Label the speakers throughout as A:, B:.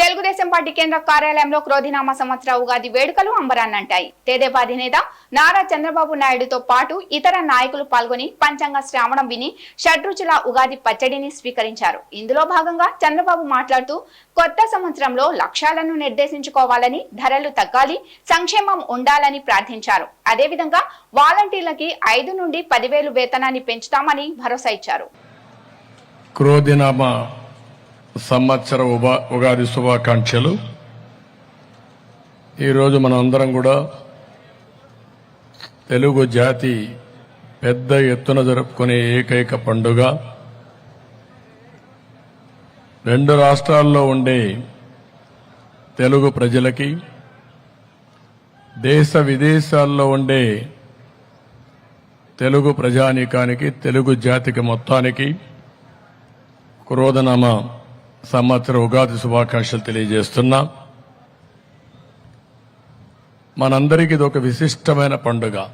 A: Telugu Desam party కేంద్ర కార్యాలయంలో క్రోధినామ సంవత్సర ఉగాది వేడుకలు అంబరాన్నంటాయి తెదేపా అధినేత నారా చంద్రబాబు నాయుడుతో పాటు ఇతర నాయకులు పాల్గొని పంచాంగ శ్రావణం విని షడ్రుచుల ఉగాది పచ్చడిని స్వీకరించారు. ఇందులో భాగంగా చంద్రబాబు మాట్లాడుతూ కొత్త సంవత్సరంలో లక్ష్యాలను నిర్దేశించుకోవాలని ధరలు తగ్గాలి సంక్షేమం ఉండాలని ప్రార్థించారు. అదేవిధంగా వాలంటీర్లకి ఐదు నుండి పదివేలు వేతనాన్ని పెంచుతామని భరోసా ఇచ్చారు.
B: క్రోధినామ సంవత్సర ఉబా ఉగాది శుభాకాంక్షలు. ఈరోజు మనం అందరం కూడా తెలుగు జాతి పెద్ద ఎత్తున జరుపుకునే ఏకైక పండుగ. రెండు రాష్ట్రాల్లో ఉండే తెలుగు ప్రజలకి దేశ విదేశాల్లో ఉండే తెలుగు ప్రజానీకానికి తెలుగు జాతికి మొత్తానికి క్రోధనామ సంవత్సర ఉగాది శుభాకాంక్షలు తెలియజేస్తున్నా. మనందరికీ ఇది ఒక విశిష్టమైన పండుగ.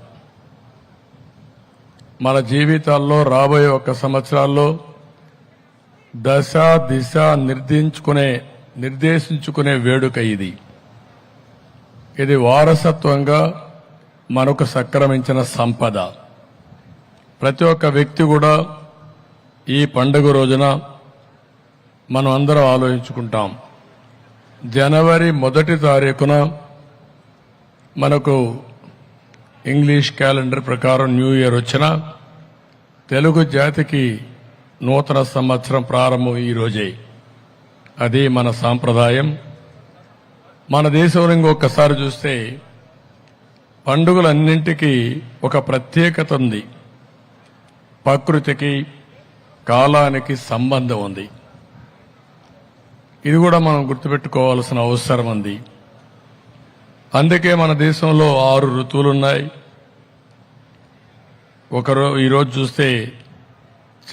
B: మన జీవితాల్లో రాబోయే ఒక సంవత్సరాల్లో దశ దిశ నిర్దించుకునే నిర్దేశించుకునే వేడుక ఇది. ఇది వారసత్వంగా మనకు సక్రమించిన సంపద. ప్రతి ఒక్క వ్యక్తి కూడా ఈ పండుగ రోజున మనం అందరం ఆలోచించుకుంటాం. జనవరి మొదటి తారీఖున మనకు ఇంగ్లీష్ క్యాలెండర్ ప్రకారం న్యూ ఇయర్ వచ్చిన తెలుగు జాతికి నూతన సంవత్సరం ప్రారంభం ఈరోజే అది మన సాంప్రదాయం. మన దేశంలో ఇంకొకసారి చూస్తే పండుగలన్నింటికీ ఒక ప్రత్యేకత ఉంది. ప్రకృతికి కాలానికి సంబంధం ఉంది. ఇది కూడా మనం గుర్తుపెట్టుకోవాల్సిన అవసరం ఉంది అందుకే మన దేశంలో ఆరు ఋతువులు ఉన్నాయి ఒకరో ఈరోజు చూస్తే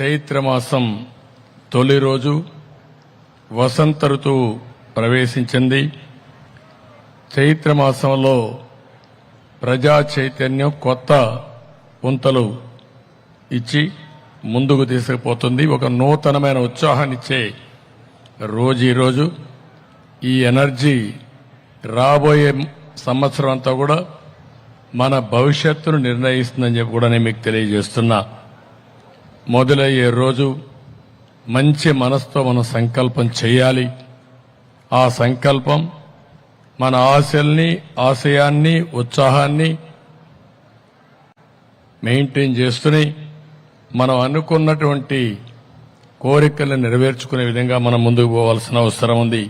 B: చైత్రమాసం తొలి రోజు వసంత ఋతువు ప్రవేశించింది. చైత్రమాసంలో ప్రజా చైతన్యం కొత్త పుంతలు ఇచ్చి ముందుకు తీసుకుపోతుంది. ఒక నూతనమైన ఉత్సాహాన్ని ఇచ్చే రోజు ఈరోజు ఈ ఎనర్జీ రాబోయే సంవత్సరం అంతా కూడా మన భవిష్యత్తును నిర్ణయిస్తుందని చెప్పి కూడా నేను మీకు తెలియజేస్తున్నా. మొదలయ్యే రోజు మంచి మనసుతో మనం సంకల్పం చేయాలి. ఆ సంకల్పం మన ఆశల్ని ఆశయాన్ని ఉత్సాహాన్ని మెయింటైన్ చేస్తూనే మనం అనుకున్నటువంటి కోరికలను నెరవేర్చుకునే విధంగా మనం ముందుకు పోవాల్సిన అవసరం ఉంది.